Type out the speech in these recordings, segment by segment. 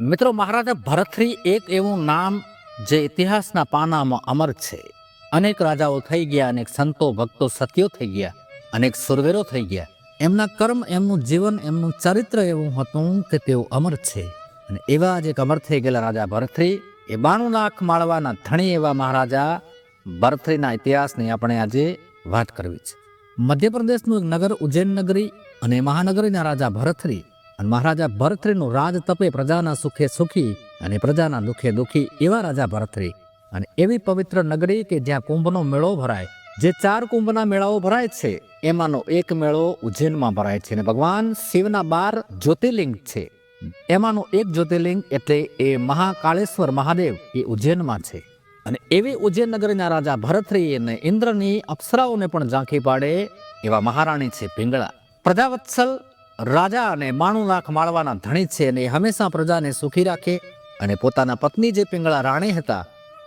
મિત્રો, મહારાજા ભરતરી એક એવું નામ જે ઇતિહાસના પાનામાં અમર છે. અનેક રાજાઓ થઈ ગયા, અનેક સંતો, ભક્તો સત્યો થઈ ગયા, અનેક સુરવેરો થઈ ગયા. એમના કર્મ, એમનું જીવન, એમનું ચરિત્ર એવું હતું કે તેઓ અમર છે. અને એવા જ એક અમર થઈ ગયેલા રાજા ભરતરી. એ બાણું લાખ માળવાના ધણી એવા મહારાજા ભરતરીના ઇતિહાસની આપણે આજે વાત કરવી છે. મધ્યપ્રદેશનું એક નગર, ઉજ્જૈન નગરી અને મહાનગરીના રાજા ભરતરી અને મહારાજા ભરતરીનું રાજ તપે પ્રજાના સુખે સુખી અને પ્રજાના દુઃખે દુઃખી એવા રાજા ભરતરી. અને એવી પવિત્ર નગરી કે જ્યાં કુંભનો મેળો ભરાય. જે ચાર કુંભના મેળાઓ ભરાય છે, એમાંનો એક મેળો ઉજ્જૈનમાં ભરાય છે અને ભગવાન શિવના બાર જ્યોતિર્લિંગ છે. એમાંનું એક જ્યોતિર્લિંગ એટલે એ મહાકાળેશ્વર મહાદેવ, એ ઉજ્જૈનમાં છે. અને એવી ઉજ્જૈન નગરીના રાજા ભરતરી અને ઇન્દ્રની અપ્સરાઓને પણ ઝાંખી પાડે એવા મહારાણી છે પિંગળા પ્રજાવત્સલ રાજા અને બાણું લાખ માળવાના ધણી છે અને એ હંમેશા પ્રજાને સુખી રાખે અને પોતાના પત્ની જે પિંગળા રાણી હતા,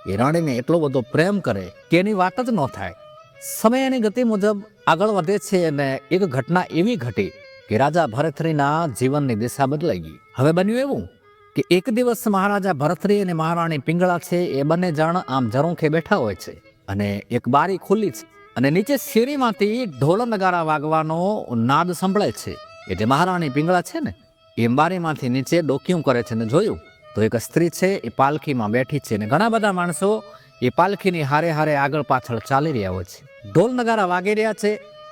એ રાણીને એટલો બધો પ્રેમ કરે કે એની વાત જ ન થાય. સમયની ગતિ મુજબ આગળ વધે છે અને એક ઘટના એવી ઘટી કે રાજા ભરતરીના જીવનની દિશા બદલાઈ ગઈ. હવે બન્યું એવું કે એક દિવસ મહારાજા ભરતરી અને મહારાણી પિંગળા છે એ બંને જણ આમ ઝરૂખે બેઠા હોય છે અને એક બારી ખુલ્લી છે અને નીચે શેરીમાંથી ઢોલ નગારા વાગવાનો નાદ સંભળાય છે. એટલે મહારાણી પિંગળા છે ને એ અંબારીમાંથી નીચે ડોક્યું કરે છે ને જોયું, તો એક સ્ત્રી છે, એ પાલખીમાં બેઠી છે ને ઘણા બધા માણસો એ પાલખીની હારે હારે આગળ પાછળ ચાલી રહ્યા હોય છે. ઢોલ નગારા વાગી રહ્યા છે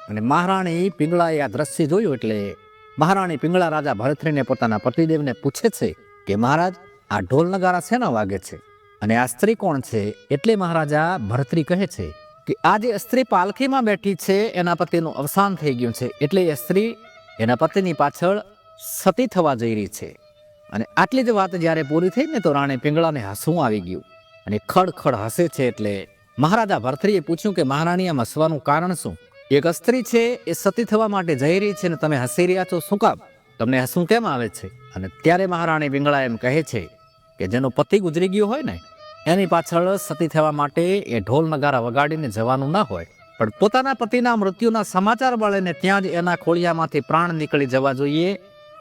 અને મહારાણી પિંગળાએ આ દ્રશ્ય જોયું એટલે મહારાણી પિંગળા રાજા ભરતરીને પોતાના પતિદેવને પૂછે છે કે મહારાજ, આ ઢોલ નગારા શેના વાગે છે? અને આ સ્ત્રી કોણ છે? એટલે મહારાજા ભરતરી કહે છે કે આ જે સ્ત્રી પાલખીમાં બેઠી છે, એના પતિનું અવસાન થઈ ગયું છે. એટલે એ સ્ત્રી એના પતિની પાછળ સતી થવા જઈ રહી છે. અને આટલી જ વાત જ્યારે પૂરી થઈ ને તો રાણી પિંગળાને હસવું આવી ગયું. અને ખડ ખડ હસે છે એટલે મહારાજા ભરથરીએ પૂછ્યું કે મહારાણી, આમ હસવાનું કારણ શું? એક સ્ત્રી છે, એ સતી થવા માટે જઈ રહી છે ને તમે હસી રહ્યા છો, શું કામ? તમને હસવું કેમ આવે છે? અને ત્યારે મહારાણી પિંગળા એમ કહે છે કે જેનો પતિ ગુજરી ગયો હોય ને, એની પાછળ સતી થવા માટે એ ઢોલ નગારા વગાડીને જવાનું ના હોય. પણ પોતાના પતિના મૃત્યુના સમાચાર મળે ને ત્યાં જ એના ખોળિયામાંથી પ્રાણ નીકળી જવા જોઈએ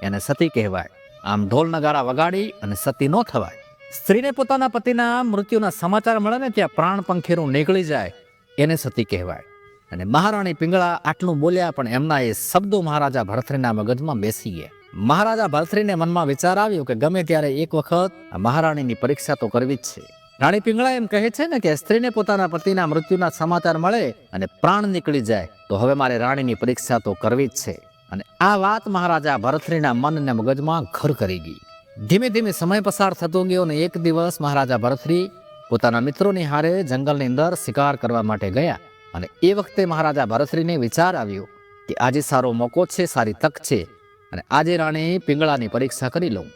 એને સતી કહેવાય. આમ ઢોલ નગારા વગાડી અને સતી ન થવાય. સ્ત્રીને પોતાના પતિના મૃત્યુના સમાચાર મળે ને ત્યાં પ્રાણ પંખેરું નીકળી જાય એને સતી કહેવાય. અને મહારાણી પિંગળા આટલું બોલ્યા પણ એમના એ શબ્દો મહારાજા ભરતરીના મગજમાં બેસી ગયા મહારાજા ભરતરીને મનમાં વિચાર આવ્યો કે ગમે ત્યારે એક વખત મહારાણીની પરીક્ષા તો કરવી જ છે. રાણી પિંગળા એમ કહે છે ને કે સ્ત્રીને પોતાના પતિના મૃત્યુના સમાચાર મળે અને પ્રાણ નીકળી જાય, તો હવે મારે રાણીની પરીક્ષા તો કરવી જ છે. અને આ વાત મહારાજા ભરથરીના મન અને મગજમાં ઘર કરી ગઈ. ધીમે ધીમે સમય પસાર થતો ગયો અને એક દિવસ મહારાજા ભરતરી પોતાના મિત્રોની હારે જંગલની અંદર શિકાર કરવા માટે ગયા અને એ વખતે મહારાજા ભરતરીને વિચાર આવ્યો કે આજે સારો મોકો છે, સારી તક છે અને આજે રાણી પિંગળાની પરીક્ષા કરી લઉં.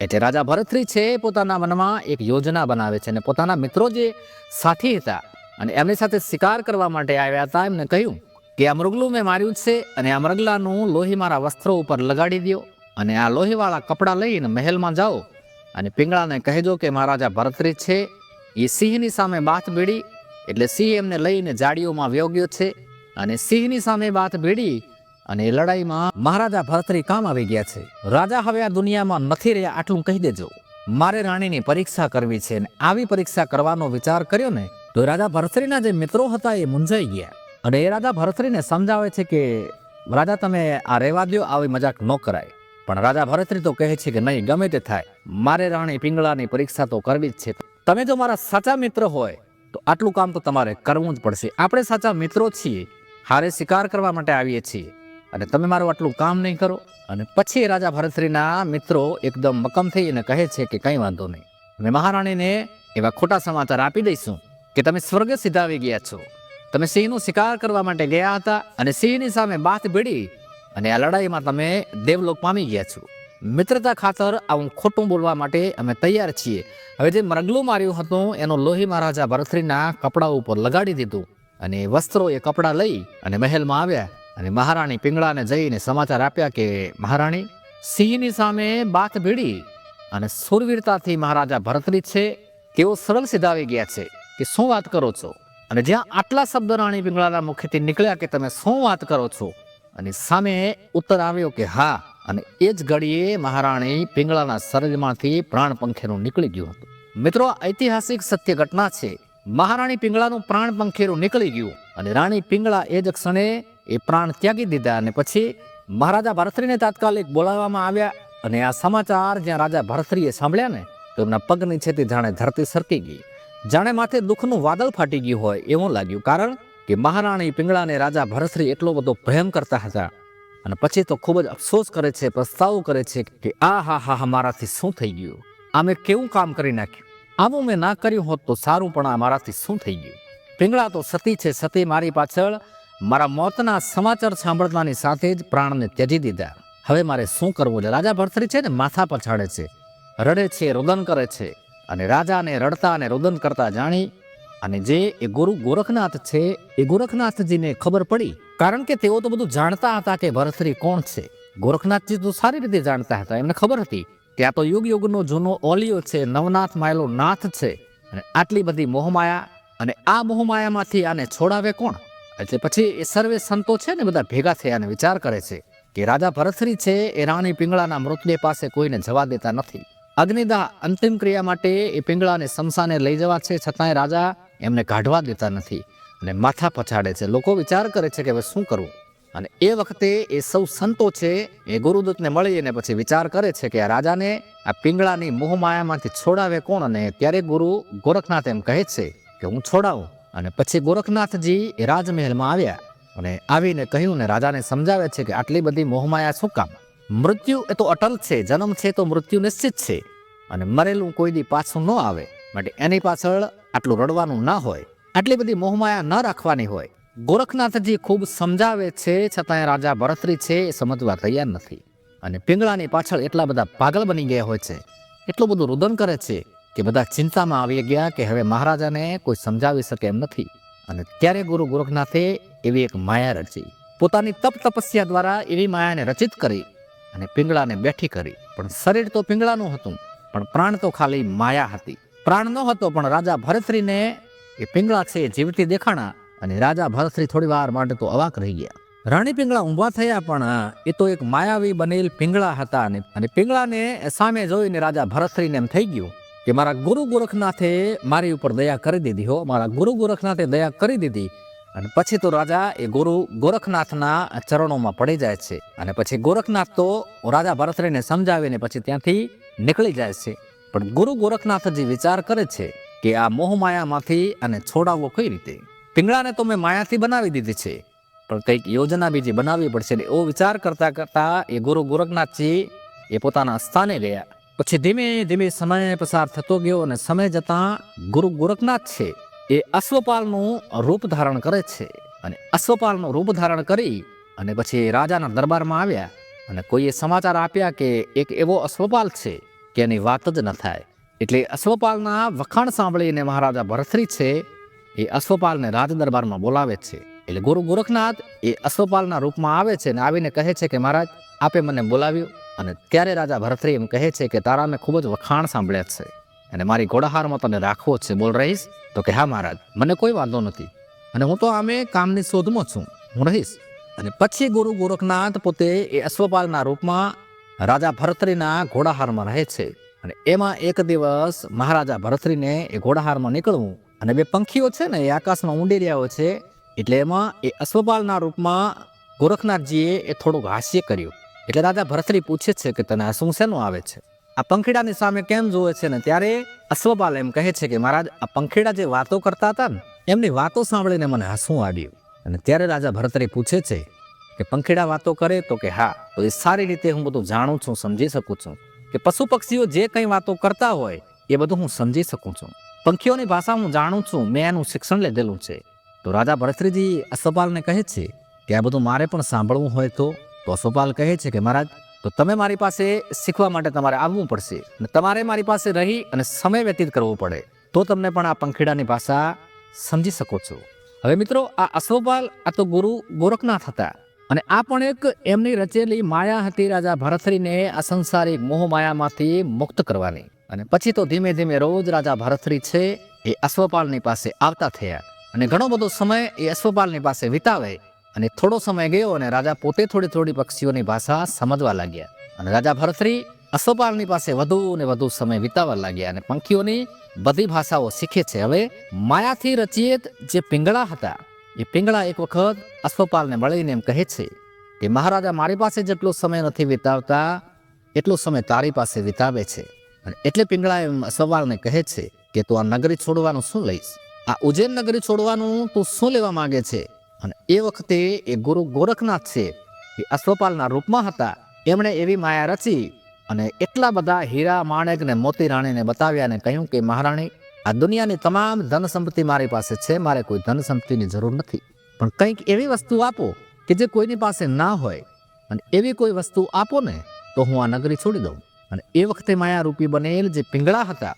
એટલે રાજા ભરતરી છે, પોતાના મનમાં એક યોજના બનાવે છે અને પોતાના મિત્રો જે સાથી હતા અને એમની સાથે શિકાર કરવા માટે આવ્યા હતા, એમને કહ્યું કે આ મૃગલું મેં માર્યું છે અને આ મૃગલાનું લોહી મારા વસ્ત્રો ઉપર લગાડી દો અને આ લોહીવાળા કપડાં લઈને મહેલમાં જાઓ અને પિંગળાને કહેજો કે મહારાજા ભરતરી છે, એ સિંહની સામે બાથ ભીડી એટલે સિંહ એમને લઈને જાડીઓમાં વ્યોગ્યો છે અને સિંહની સામે બાથ ભીડી અને એ લડાઈમાં મહારાજા ભરતરી કામ આવી ગયા છે. રાજા હવે આ દુનિયામાં નથી રહ્યા આટલું કહી દેજો. મારે રાણીની પરીક્ષા કરવી છે અને આવી પરીક્ષા કરવાનો વિચાર કર્યો ને, તો રાજા ભરતરીના જે મિત્રો હતા એ મૂંઝાઈ ગયા. અને એ રાજા ભરતરીને સમજાવે છે કે, રાજા, તમે આ રહેવા દો આવી મજાક ન કરાય. પણ રાજા ભરતરી તો કહે છે કે, નહીં, ગમે તે થાય. મારે રાણી પિંગળાની પરીક્ષા તો કરવી જ છે. તમે જો મારા સાચા મિત્ર હોય, તો આટલું કામ તો તમારે કરવું જ પડશે. આપણે સાચા મિત્રો છીએ. હારે શિકાર કરવા માટે આવીએ છીએ. અને તમે મારું આટલું કામ નહીં કરો. અને પછી રાજા ભરતશ્રીના મિત્રો એકદમ મકમ થઈને કહે છે કે કંઈ વાંધો નહીં. અમે મહારાણીને એવા ખોટા સમાચાર આપી દઈશું કે તમે સ્વર્ગ સીધાવી ગયા છો. તમે સિંહનો શિકાર કરવા માટે ગયા હતા અને સિંહની સામે બાથ ભીડી અને આ લડાઈમાં તમે દેવલોક પામી ગયા છો. મિત્રતા ખાતર આવું ખોટું બોલવા માટે અમે તૈયાર છીએ. હવે જે મરગલું માર્યું હતું એનો લોહી મહારાજા ભરતશ્રીના કપડા ઉપર લગાડી દીધું અને વસ્ત્રો એ કપડાં લઈ અને મહેલમાં આવ્યા. અને મહારાણી પિંગળાને જઈને સમાચાર આપ્યા કે, મહારાણી, સિંહની સામે બાથ ભીડી અને સુરવીરતાથી મહારાજા ભરતરી છે, તેઓ સરળ સીધાવી ગયા છે કે શું વાત કરો છો? અને જ્યાં આટલા શબ્દ રાણી પિંગળાના મુખેથી નીકળ્યા કે તમે શું વાત કરો છો? અને સામે ઉત્તર આવ્યો કે, હા, અને એ જ ઘડીએ મહારાણી પિંગળાના શરીરમાંથી પ્રાણ પંખેરું નીકળી ગયું હતું. મિત્રો ઐતિહાસિક સત્ય ઘટના છે. મહારાણી પિંગળાનું પ્રાણ પંખેરું નીકળી ગયું અને રાણી પિંગળા એ જ ક્ષણે એ પ્રાણ ત્યાગી દીધા અને પછી મહારાજા ભરતરીને તાત્કાલિક બોલાવવામાં આવ્યા અને આ સમાચાર જ્યાં રાજા ભરતરીએ સાંભળ્યા ને, તો એમના પગની છે તે જાણે ધરતી સરકી ગઈ. જાણે માથે દુઃખનું વાદળ ફાટી ગયું હોય એવું લાગ્યું, કારણ કે મહારાણી પિંગળાને રાજા ભરતરી એટલો બધો પ્રેમ કરતા હતા. અને પછી તો ખૂબ જ અફસોસ કરે છે, પ્રસ્તાવ કરે છે કે આ હા હા હા, મારાથી શું થઈ ગયું? આ મેં કેવું કામ કરી નાખ્યું? આવું મેં ના કર્યું હોત તો સારું, પણ આ મારાથી શું થઈ ગયું? પિંગળા તો સતી છે, સતી મારી પાછળ મારા મોતના સમાચાર સાંભળવાની સાથે જ પ્રાણને ત્યજી દીધા. હવે મારે શું કરવું? છે રાજા ભરથરી છે ને માથા પછાડે છે. રડે છે, રુદન કરે છે. અને રાજાને રડતા અને રુદન કરતા જાણી અને જે એ ગુરુ ગોરખનાથ છે, એ ગોરખનાથજીને ખબર પડી. કારણ કે તેઓ તો બધું જાણતા હતા કે ભરથરી કોણ છે. ગોરખનાથજી તો સારી રીતે જાણતા હતા. એમને ખબર હતી કે આ તો યુગ યુગનો જૂનો ઓલિયો છે, નવનાથ માયલો નાથ છે. અને આટલી બધી મોહમાયા અને આ મોહમાયામાંથી આને છોડાવે કોણ? એટલે પછી એ સર્વે સંતો છે ને બધા ભેગા થયા અને વિચાર કરે છે કે રાજા ભરતરી છે એ રાણી પિંગળાના મૃતદેહ પાસે કોઈને જવા દેતા નથી. અગ્નિદાહ અંતિમ ક્રિયા માટે એ પિંગળાને શમશાને લઈ જવા છે, છતાંય રાજા એમને કાઢવા દેતા નથી અને માથા પછાડે છે. લોકો વિચાર કરે છે કે હવે શું કરવું? અને એ વખતે એ સૌ સંતો છે એ ગુરુદત્તને મળી અને પછી વિચાર કરે છે કે આ રાજાને આ પિંગળાની મોહમાયામાંથી છોડાવે કોણ? અને ત્યારે ગુરુ ગોરખનાથ એમ કહે છે કે હું છોડાવું. અને પછી ગોરખનાથજી એ રાજમહેલમાં આવ્યા અને આવીને કહ્યું ને રાજાને સમજાવે છે કે આટલી બધી મોહમાયા શું કામ? મૃત્યુ એ તો અટલ છે, જન્મ છે તો મૃત્યુ નિશ્ચિત છે. અને મરેલું કોઈ દી પાછું ન આવે, માટે એની પાછળ આટલું રડવાનું ના હોય, આટલી બધી મોહમાયા ન રાખવાની હોય. ગોરખનાથજી ખૂબ સમજાવે છે, છતાંય રાજા ભરતરી છે એ સમજવા તૈયાર નથી. અને પિંગળાની પાછળ એટલા બધા પાગલ બની ગયા હોય છે, એટલું બધું રુદન કરે છે કે બધા ચિંતામાં આવી ગયા કે હવે મહારાજાને કોઈ સમજાવી શકે એમ નથી. અને ત્યારે ગુરુ ગોરખનાથે એવી એક માયા રચી. પોતાની તપ તપસ્યા દ્વારા એવી માયાને રચિત કરી અને પિંગળાને બેઠી કરી. પણ શરીર તો પિંગળાનું હતું, પણ પ્રાણ તો ખાલી માયા હતી. પ્રાણ ન હતો, પણ રાજા ભરતશ્રીને એ પિંગળા છે એ જીવતી દેખાણા અને રાજા ભરતશ્રી થોડી વાર માટે તો અવાક રહી ગયા. રાણી પિંગળા ઊભા થયા, પણ એ તો એક માયાવી બનેલ પિંગળા હતા અને પિંગળાને સામે જોઈને રાજા ભરતશ્રીને એમ થઈ ગયું કે મારા ગુરુ ગોરખનાથે મારી ઉપર દયા કરી દીધી હો. મારા ગુરુ ગોરખનાથે દયા કરી દીધી. અને પછી તો રાજા એ ગુરુ ગોરખનાથના ચરણોમાં પડી જાય છે. અને પછી ગોરખનાથ તો રાજા ભરતરીને સમજાવીને પછી ત્યાંથી નીકળી જાય છે. પણ ગુરુ ગોરખનાથજી વિચાર કરે છે કે આ મોહમાયામાંથી અને છોડાવવો કઈ રીતે? પિંગળાને તો મેં માયાથી બનાવી દીધી છે. પણ કંઈક યોજના બીજી બનાવવી પડશે ને એવો વિચાર કરતા કરતાં એ ગુરુ ગોરખનાથજી એ પોતાના સ્થાને ગયા. પછી ધીમે ધીમે સમય પસાર થતો ગયો અને સમય જતાં ગુરુ ગોરખનાથ છે એ અશ્વપાલનું રૂપ ધારણ કરે છે. અને અશ્વપાલનું રૂપ ધારણ કરી અને પછી રાજાના દરબારમાં આવ્યા અને કોઈએ સમાચાર આપ્યા કે એક એવો અશ્વપાલ છે કે એની વાત જ ન થાય. એટલે અશ્વપાલના વખાણ સાંભળીને મહારાજા ભરથરી છે એ અશ્વપાલને રાજ દરબારમાં બોલાવે છે. એટલે ગુરુ ગોરખનાથ એ અશ્વપાલના રૂપમાં આવે છે અને આવીને કહે છે કે મહારાજ આપે મને બોલાવ્યો અને ત્યારે રાજા ભરતરી એમ કહે છે કે તારા મેં ખૂબ જ વખાણ સાંભળ્યા છે અને મારી ઘોડાહારમાં તને રાખવો છે બોલ રહીશ? તો કે, હા મહારાજ, મને કોઈ વાંધો નથી અને હું તો આમે કામની શોધમાં છું. હું રહીશ. અને પછી ગુરુ ગોરખનાથ પોતે એ અશ્વપાલના રૂપમાં રાજા ભરતરીના ઘોડાહારમાં રહે છે અને એમાં એક દિવસ મહારાજા ભરતરીને એ ઘોડાહારમાં નીકળવું અને બે પંખીઓ છે ને એ આકાશમાં ઊંડી રહ્યા હોય છે એટલે એમાં એ અશ્વપાલના રૂપમાં ગોરખનાથજીએ એ થોડુંક હાસ્ય કર્યું. એટલે રાજા ભરતરી પૂછે છે કે તને હસવું શેનું આવે છે? આ પંખીડાની સામે કેમ જોવે છે ને ત્યારે અશ્વપાલ એમ કહે છે કે મહારાજ, આ પંખીડા જે વાતો કરતા હતા ને, એમની વાતો સાંભળીને મને હસવું આવ્યું. અને ત્યારે રાજા ભરતરી પૂછે છે કે પંખીડા વાતો કરે તો કે હા, તો એ સારી રીતે હું બધું જાણું છું, સમજી શકું છું. કે પશુ પક્ષીઓ જે કંઈ વાતો કરતા હોય, એ બધું હું સમજી શકું છું. પંખીઓની ભાષા હું જાણું છું, મેં એનું શિક્ષણ લીધેલું છે. તો રાજા ભરતરીજી અશ્વપાલને કહે છે કે આ બધું મારે પણ સાંભળવું હોય તો તો અશોપાલ કહે છે કે, મહારાજ, તો તમે મારી પાસે શીખવા માટે તમારે આવવું પડશે અને તમારે મારી પાસે રહી અને સમય વ્યતીત કરવો પડે, તો તમને પણ આ પંખીડાની ભાષા સમજી શકો છો. હવે મિત્રો, આ અશ્વપાલ આ તો ગુરુ ગોરખનાથ હતા અને આ પણ એક એમની રચેલી માયા હતી રાજા ભરથરીને આ સંસારિક મોહ માયામાંથી મુક્ત કરવાની. અને પછી તો ધીમે ધીમે રોજ રાજા ભરથરી છે એ અશ્વપાલની પાસે આવતા થયા. અને ઘણો બધો સમય એ અશ્વપાલની પાસે વિતાવે અને થોડો સમય ગયો અને રાજા પોતે થોડી થોડી પક્ષીઓની ભાષા સમજવા લાગ્યા. અને રાજા ભરતરી અશ્વપાલની પાસે વધુ ને વધુ સમય વિતાવવા લાગ્યા અને પંખીઓની બધી ભાષાઓ શીખે છે. હવે માયાથી રચિત જે પિંગળા હતા, એ પિંગળા એક વખત અશ્વપાલને મળીને એમ કહે છે કે, મહારાજા, મારી પાસે જેટલો સમય નથી વિતાવતા, એટલો સમય તારી પાસે વિતાવે છે. અને એટલે પિંગળા એમ અશ્વપાલને કહે છે કે, તું આ નગરી છોડવાનું શું લઈશ? આ ઉજ્જૈન નગરી છોડવાનું તું શું લેવા માંગે છે? અને એ વખતે એ ગુરુ ગોરખનાથ છે એ અશ્વપાલના રૂપમાં હતા. એમણે એવી માયા રચી અને એટલા બધા હીરા, માણેક ને મોતી રાણીને બતાવ્યા અને કહ્યું કે, મહારાણી, આ દુનિયાની તમામ ધન સંપત્તિ મારી પાસે છે. મારે કોઈ ધન સંપત્તિની જરૂર નથી. પણ કંઈક એવી વસ્તુ આપો કે જે કોઈની પાસે ના હોય. અને એવી કોઈ વસ્તુ આપો ને તો હું આ નગરી છોડી દઉં. અને એ વખતે માયારૂપી બનેલ જે પિંગળા હતા,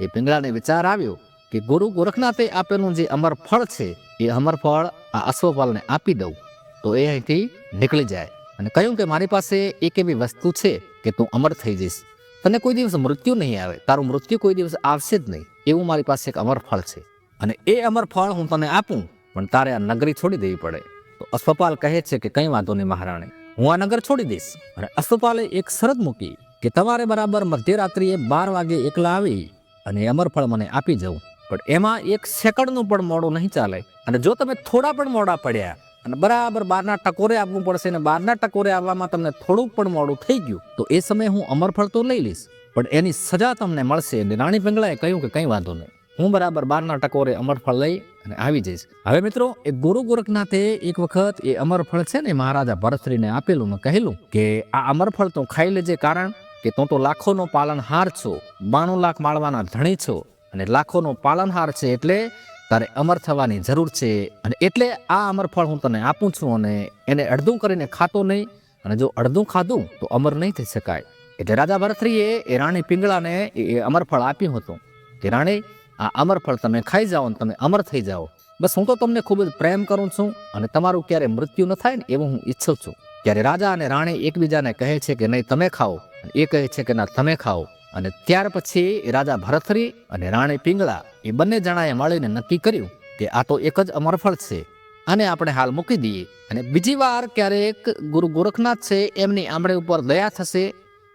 એ પિંગળાને વિચાર આવ્યો કે ગુરુ ગોરખનાથે આપેલું જે અમર ફળ છે, એ અમર ફળ આ અશ્વપાલને આપી દઉં, તો એ અહીંથી નીકળી જાય. અને કહ્યું કે મારી પાસે એક એવી વસ્તુ છે કે તું અમર થઈ જઈશ. તને કોઈ દિવસ મૃત્યુ નહીં આવે, તારું મૃત્યુ કોઈ દિવસ આવશે જ નહીં, એવું મારી પાસે એક અમર ફળ છે. અને એ અમર ફળ હું તને આપું, પણ તારે આ નગરી છોડી દેવી પડે. તો અશ્વપાલ કહે છે કે કંઈ વાંધો નહીં મહારાણી, હું આ નગર છોડી દઈશ. અને અશ્વપાલે એક શરત મૂકી કે તમારે બરાબર મધ્યરાત્રિએ બાર વાગે એકલા આવી અને અમર ફળ મને આપી જવું. પણ એમાં એક સેકન્ડનું પણ મોડું નહીં ચાલે. અને જો તમે થોડા પણ મોડા પડ્યા, અને બરાબર બારના ટકોરે આવવું પડશે અને બારના ટકોરે આવવામાં તમને થોડુંક પણ મોડું થઈ ગયું, તો એ સમયે હું અમરફળ તો લઈ લઈશ. પણ એની સજા તમને મળશે અને રાણી પિંગળાએ કહ્યું કે કંઈ વાંધો નહીં. હું બરાબર બારના ટકોરે અમરફળ લઈ અને આવી જઈશ. હવે મિત્રો, એ ગુરુ ગોરખનાથે એક વખત એ અમરફળ છે ને મહારાજા ભરતશ્રીને આપેલું ને કહેલું કે આ અમરફળ તો ખાઈ લેજે કારણ કે તું તો લાખોનો પાલનહાર છો, બાણું લાખ માળવાના ધણી છો અને લાખોનો પાલનહાર છે એટલે તારે અમર થવાની જરૂર છે. અને એટલે આ અમરફળ હું તને આપું છું અને એને અડધું કરીને ખાતો નહીં. અને જો અડધું ખાધું, તો અમર નહીં થઈ શકાય. એટલે રાજા ભરતરીએ એ રાણી પિંગળાને એ અમરફળ આપ્યું હતું. કે રાણી, આ અમરફળ તમે ખાઈ જાઓ અને તમે અમર થઈ જાઓ. બસ હું તો તમને ખૂબ જ પ્રેમ કરું છું અને તમારું ક્યારે મૃત્યુ ન થાય ને એવું હું ઈચ્છું છું. ત્યારે રાજા અને રાણી એકબીજાને કહે છે કે નહીં, તમે ખાઓ. એ કહે છે કે, ના, તમે ખાઓ. અને ત્યાર પછી રાજા ભરતરી અને રાણી પિંગળા એ બંને જણાએ મળીને નક્કી કર્યું કે આ તો એક જ અમરફળ છે. આને આપણે હાલ મૂકી દઈએ. અને બીજી વાર ક્યારેક ગુરુ ગોરખનાથ છે એમની આંબળે ઉપર દયા થશે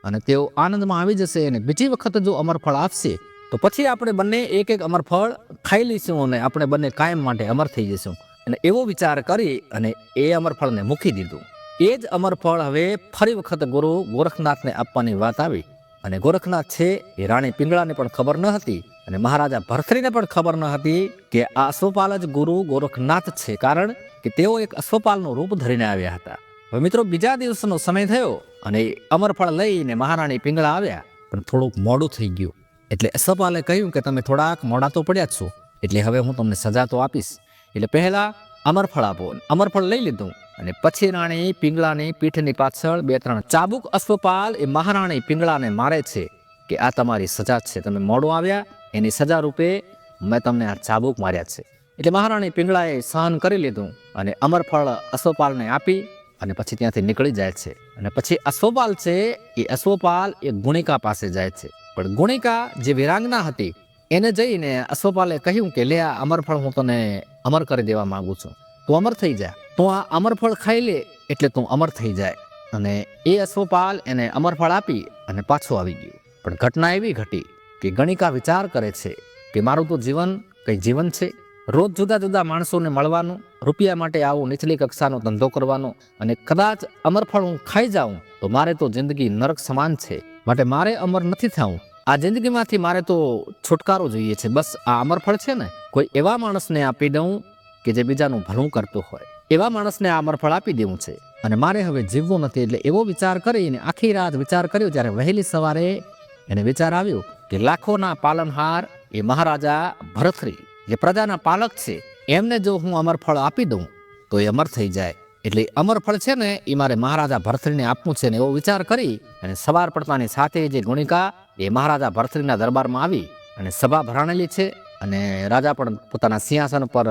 અને તેઓ આનંદમાં આવી જશે અને બીજી વખત જો અમરફળ આપશે, તો પછી આપણે બંને એક એક અમરફળ ખાઈ લઈશું અને આપણે બંને કાયમ માટે અમર થઈ જઈશું. અને એવો વિચાર કરી અને એ અમરફળને મૂકી દીધું. એ જ અમરફળ હવે ફરી વખત ગુરુ ગોરખનાથને આપવાની વાત આવી. અને ગોરખનાથ છે એ રાણી પિંગળાને પણ ખબર ન હતી અને મહારાજા ભરથરીને પણ ખબર ન હતી કે આ અશ્વપાલ જ ગુરુ ગોરખનાથ છે. કારણ કે તેઓ એક અશ્વપાલનું રૂપ ધરીને આવ્યા હતા. હવે મિત્રો, બીજા દિવસનો સમય થયો અને અમરફળ લઈને મહારાણી પિંગળા આવ્યા. પણ થોડુંક મોડું થઈ ગયું. એટલે અશ્વપાલે કહ્યું કે તમે થોડાક મોડા તો પડ્યા જ છો. એટલે હવે હું તમને સજા તો આપીશ. એટલે પહેલાં અમરફળ આપો અમરફળ લઈ લીધું. અને પછી રાણી પિંગળાની પીઠની પાછળ બે ત્રણ ચાબુક અશ્વપાલ એ મહારાણી પિંગળાને મારે છે કે આ તમારી સજા છે. તમે મોડું આવ્યા, એની સજા રૂપે મેં તમને આ ચાબુક માર્યા છે. એટલે મહારાણી પિંગળાએ સહન કરી લીધું અને અમરફળ અશ્વપાલને આપી અને પછી ત્યાંથી નીકળી જાય છે. અને પછી અશ્વપાલ છે એ અશ્વપાલ એ ગુણિકા પાસે જાય છે. પણ ગુણિકા જે વિરાંગના હતી, એને જઈને અશ્વપાલે કહ્યું કે, લે આ અમરફળ હું તને અમર કરી દેવા માગું છું. તું અમર થઈ જા. તું આ અમરફળ ખાઈ લે એટલે તું અમર થઈ જાય. અને એ અશ્વપાલ એને અમરફળ આપી અને પાછું આવી ગયું. પણ ઘટના એવી ઘટી કે ગણિકા વિચાર કરે છે કે મારું તો જીવન કંઈ જીવન છે. રોજ જુદા જુદા માણસોને મળવાનું, રૂપિયા માટે આવું નીચલી કક્ષાનો ધંધો કરવાનો અને કદાચ અમરફળ હું ખાઈ જાઉં તો મારે તો જિંદગી નરક સમાન છે. માટે મારે અમર નથી થવું. આ જિંદગીમાંથી મારે તો છુટકારો જોઈએ છે. બસ આ અમરફળ છે ને? કોઈ એવા માણસને આપી દઉં કે જે બીજાનું ભલું કરતું હોય. એવા માણસને આ અમરફળ આપી દેવું છે. અને મારે હવે જીવવું નથી એટલે એવો વિચાર કરીને આખી રાત વિચાર કર્યો જ્યારે વહેલી સવારે એને વિચાર આવ્યો કે લાખોના પાલનહાર એ મહારાજા ભરથરી, જે પ્રજાના પાલક છે, એમને જો હું અમરફળ આપી દઉં, તો એ અમર થઈ જાય. એટલે અમરફળ છે ને, એ મારે મહારાજા ભરથરીને આપવું છે ને એવો વિચાર કરી અને સવાર પડતાની સાથે જે ગુણિકા એ મહારાજા ભરથરીના દરબારમાં આવી અને સભા ભરાણેલી છે. અને રાજા પણ પોતાના સિંહાસન પર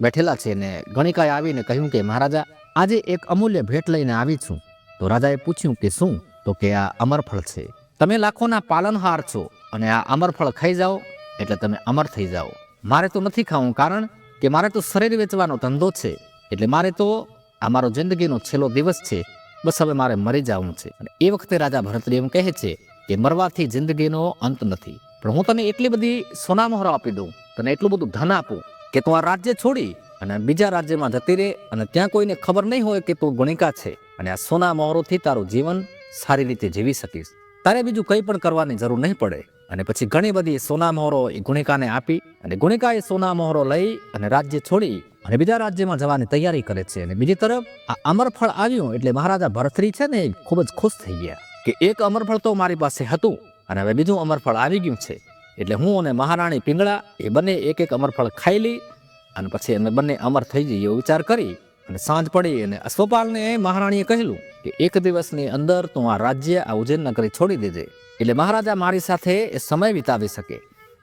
બેઠેલા છે ને ગણિકાએ આવીને કહ્યું કે, મહારાજા, આજે એક અમૂલ્ય ભેટ લઈને આવી છું. તો રાજાએ પૂછ્યું કે, શું? તો કે, આ અમરફળ છે. તમે લાખોના પાલનહાર છો અને આ અમરફળ ખાઈ જાઓ, એટલે તમે અમર થઈ જાઓ. મારે તો નથી ખાવું કારણ કે મારે તો શરીર વેચવાનો ધંધો છે, એટલે મારે તો આ મારો જિંદગીનો છેલ્લો દિવસ છે. બસ હવે મારે મરી જવું છે. અને એ વખતે રાજા ભરતરી એમ કહે છે કે, મરવાથી જિંદગીનો અંત નથી. પણ હું તને એટલી બધી સોનામહોરો આપી દઉં, તને એટલું બધું ધન આપું કે તું આ રાજ્ય છોડી અને બીજા રાજ્યમાં જતી રહે અને ત્યાં કોઈને ખબર નહીં હોય કે તું ગુણિકા છે અને આ સોના મોહરોથી તારું જીવન સારી રીતે જીવી શકીશ. તારે બીજું કંઈ પણ કરવાની જરૂર નહીં પડે. અને પછી ઘણી બધી સોના મોહરો એ ગુણિકાને આપી અને ગુણિકા એ સોના મોહરો લઈ અને રાજ્ય છોડી અને બીજા રાજ્યમાં જવાની તૈયારી કરે છે. અને બીજી તરફ આ અમરફળ આવ્યું એટલે મહારાજા ભરતરી છે ને ખૂબ જ ખુશ થઈ ગયા કે એક અમરફળ તો મારી પાસે હતું. અને હવે બીજું અમરફળ આવી ગયું છે. એટલે હું અને મહારાણી પિંગળા એ બંને એક એક અમરફળ ખાઈ લી અને પછી અમે બંને અમર થઈ જઈએ એવો વિચાર કરી અને સાંજ પડી અને અશ્વપાલને મહારાણીએ કહેલું કે એક દિવસની અંદર તું આ રાજ્ય, આ ઉજ્જૈન નગરી છોડી દેજે. એટલે મહારાજા મારી સાથે એ સમય વિતાવી શકે.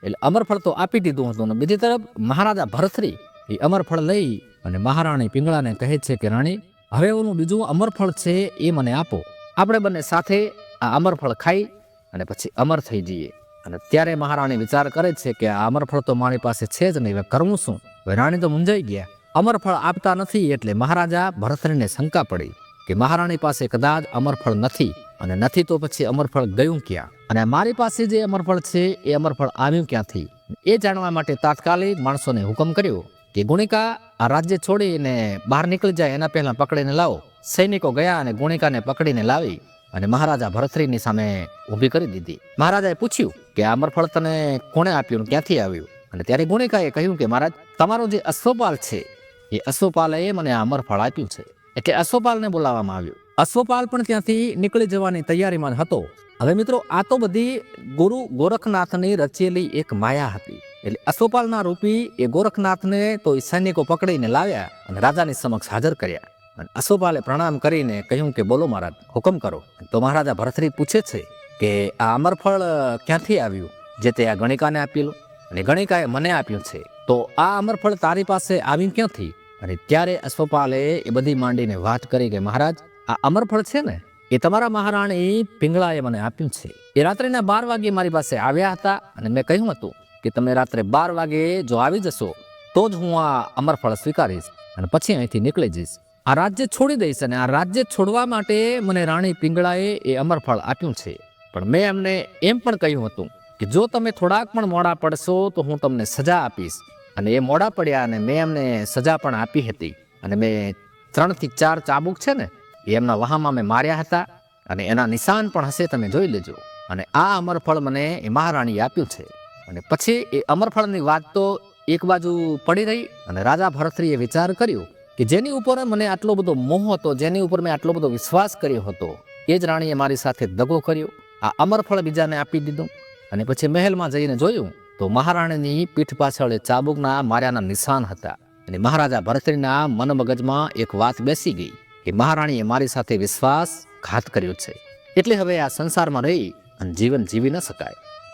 એટલે અમરફળ તો આપી દીધું હતું અને બીજી તરફ મહારાજા ભરતરી એ અમરફળ લઈ અને મહારાણી પિંગળાને કહે છે કે, રાણી, હવે ઓનું બીજું અમરફળ છે એ મને આપો. આપણે બંને સાથે આ અમરફળ ખાઈ અને પછી અમર થઈ જઈએ. અને ત્યારે મહારાણી વિચાર કરે છે કે આ અમરફળ તો મારી પાસે છે જ નહીં, હવે કરવું શું? હવે રાણી તો મૂંઝાઈ ગયા. અમરફળ આપતા નથી એટલે મહારાજા ભરતરીને શંકા પડી કે મહારાણી પાસે કદાચ અમરફળ નથી. અને નથી તો પછી અમરફળ ગયું ક્યાં? અને મારી પાસે જે અમરફળ છે, એ અમરફળ આવ્યું ક્યાંથી? એ જાણવા માટે તાત્કાલિક માણસોને હુકમ કર્યો કે ગુણિકા, આ રાજ્ય છોડીને બહાર નીકળી જાય, એના પહેલા પકડીને લાવો. સૈનિકો ગયા અને ગુણિકાને પકડીને લાવી. અને મહારાજા ભરતશ્રીની સામે ઊભી કરી દીધી. મહારાજાએ પૂછ્યું કે આ અમરફળ તને કોણે આપ્યું ક્યાંથી આવ્યું? અને ત્યારે ગુણિકાએ કહ્યું કે મહારાજ, તમારો જે અશ્વપાલ છે, એ અશ્વપાલે મને આ અમરફળ આપ્યું છે. એટલે અશ્વપાલને બોલાવવામાં આવ્યું. અશ્વપાલ પણ ત્યાંથી નીકળી જવાની તૈયારીમાં હતો. હવે મિત્રો, આ તો બધી ગુરુ ગોરખનાથની રચેલી એક માયા હતી. એટલે અશ્વપાલના રૂપી એ ગોરખનાથને તો એ સૈનિકો પકડીને લાવ્યા અને રાજાની સમક્ષ હાજર કર્યા. અને અશ્વપાલે પ્રણામ કરીને કહ્યું કે, બોલો મહારાજ, હુકમ કરો. તો મહારાજા ભરતરી પૂછે છે કે, આ અમરફળ ક્યાંથી આવ્યું? જે તે આ ગણિકાને આપેલું? અને ગણિકાએ, મને આપ્યું છે. તો આ અમરફળ તારી પાસે આવ્યું ક્યાંથી? અને ત્યારે અશ્વપાલે એ બધી માંડીને વાત કરી કે, મહારાજ, આ અમરફળ છે ને, એ તમારા મહારાણી પિંગળાએ મને આપ્યું છે. એ રાત્રેના બાર વાગે મારી પાસે આવ્યા હતા અને મેં કહ્યું હતું કે, તમે રાત્રે બાર વાગે જો આવી જશો, તો જ હું આ અમરફળ સ્વીકારીશ અને પછી અહીંથી નીકળી જઈશ. આ રાજ્ય છોડી દઈશ અને આ રાજ્ય છોડવા માટે મને રાણી પિંગળાએ એ અમરફળ આપ્યું છે. પણ મેં એમને એમ પણ કહ્યું હતું કે જો તમે થોડાક પણ મોડા પડશો તો હું તમને સજા આપીશ. અને એ મોડા પડ્યા અને મેં એમને સજા પણ આપી હતી. અને મેં ત્રણથી ચાર ચાબુક છે ને, એ એમના વહામાં મેં માર્યા હતા. અને એના નિશાન પણ હશે તમે જોઈ લેજો. અને આ અમરફળ મને એ મહારાણીએ આપ્યું છે. અને પછી એ અમરફળની વાત તો એક બાજુ પડી રહી અને રાજા ભરતરીએ વિચાર કર્યો કે જેની ઉપર મને આટલો બધો મોહ હતો, જેની ઉપર મેં આટલો બધો વિશ્વાસ કર્યો હતો, એ જ રાણીએ મારી સાથે દગો કર્યો. આ અમરફળ બીજાને આપી દીધું. અને પછી મહેલમાં જઈને જોયું તો મહારાણીની પીઠ પાછળ ચાબુકના માર્યાના નિશાન હતા. અને મહારાજા ભરતરીના મન મગજમાં એક વાત બેસી ગઈ કે મહારાણીએ મારી સાથે વિશ્વાસ ઘાત કર્યો છે. એટલે હવે આ સંસારમાં રહી અને જીવન જીવી ન શકાય.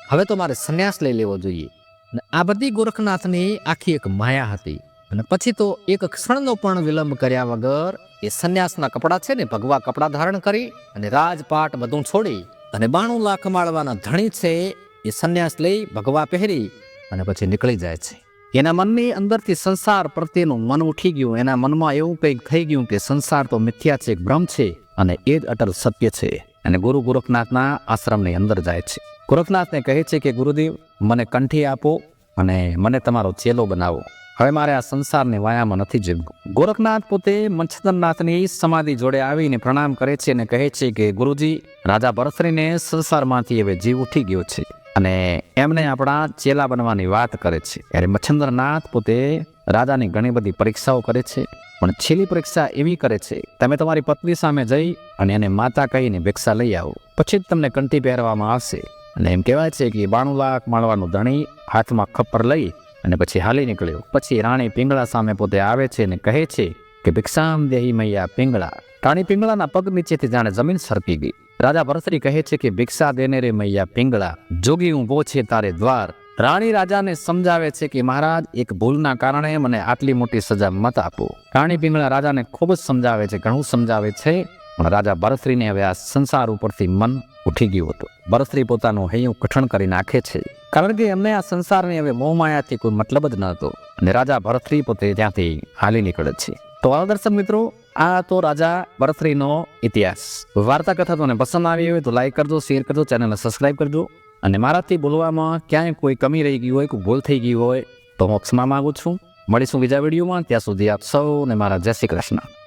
હવે તો મારે સંન્યાસ લઈ લેવો જોઈએ. અને આ બધી ગોરખનાથની આખી એક માયા હતી. અને પછી તો એક ક્ષણનો પણ વિલંબ કર્યા વગર એ સંન્યાસના કપડાં છે ને ભગવા કપડાં ધારણ કરી અને રાજપાટ બધું છોડી અને બાણું લાખ માળવાના ધણી છે એ સંન્યાસ લઈ ભગવા પહેરી અને પછી નીકળી જાય છે. એના મનની અંદરથી સંસાર પ્રત્યેનું મન ઉઠી ગયું. એના મનમાં એવું કંઈક થઈ ગયું કે સંસાર તો મિથ્યા છે ભ્રમ છે અને એ જ અટલ સત્ય છે અને ગુરુ ગોરખનાથના આશ્રમની અંદર જાય છે. ગોરખનાથને કહે છે કે, ગુરુદેવ, મને કંઠી આપો અને મને તમારો ચેલો બનાવો. હવે મારે આ સંસારને વાયામાં નથી જીવવું. ગોરખનાથ પોતે મચ્છંદરનાથની સમાધિ જોડે આવીને પ્રણામ કરે છે અને કહે છે કે, ગુરુજી, રાજા ભરતરીને સંસારમાંથી હવે જીવ ઉઠી ગયો છે અને એમને આપણા ચેલા બનવાની વાત કરે છે. ત્યારે મચ્છંદરનાથ પોતે રાજાની ઘણી બધી પરીક્ષાઓ કરે છે, પણ છેલ્લી પરીક્ષા એવી કરે છે, તમે તમારી પત્ની સામે જઈ અને એને માતા કહીને ભિક્ષા લઈ આવો. પછી જ તમને કંઠી પહેરવામાં આવશે. અને એમ કહેવાય છે કે બાણું લાખ માળવાનું ધણી હાથમાં ખપ્પર લઈ અને પછી હાલી નીકળ્યો. પછી રાણી પિંગળા સામે પોતે આવે છે અને કહે છે કે, ભિક્ષામ દેહી મૈયા પિંગળા. રાણી પિંગળાના પગ નીચેથી જાણે જમીન સરકી ગઈ. રાજા ભરતરી કહે છે કે, ભિક્ષા દેને રે મૈયા પિંગળા, જોગી ઊભો છે તારે દ્વાર. રાણી રાજાને સમજાવે છે કે, મહારાજ, એક ભૂલના કારણે મને આટલી મોટી સજા મત આપો. રાણી પિંગળા રાજાને ખૂબ જ સમજાવે છે, ઘણું સમજાવે છે. પણ રાજા ભરતરીને હવે આ સંસાર ઉપરથી મન ઉઠી ગયું હતું. ભરતશ્રી પોતાનું હૈયું કઠણ કરી નાખે છે. કારણ કે એમને આ સંસારની હવે મોહમાયાથી કોઈ મતલબ જ ન હતો. અને રાજા ભરતશ્રી પોતે ત્યાંથી હાલી નીકળે છે. તો આ દર્શક મિત્રો, આ તો રાજા ભરતશ્રીનો ઇતિહાસ. વાર્તા કથા તમને પસંદ આવી હોય તો લાઈક કરજો શેર કરજો ચેનલને સબસ્ક્રાઈબ કરજો. અને મારાથી બોલવામાં ક્યાંય કોઈ કમી રહી ગઈ હોય, કોઈ ભૂલ થઈ ગઈ હોય, તો હું ક્ષમા માગું છું. મળીશું બીજા વિડીયોમાં. ત્યાં સુધી આપ સૌને મારા જય શ્રી કૃષ્ણ.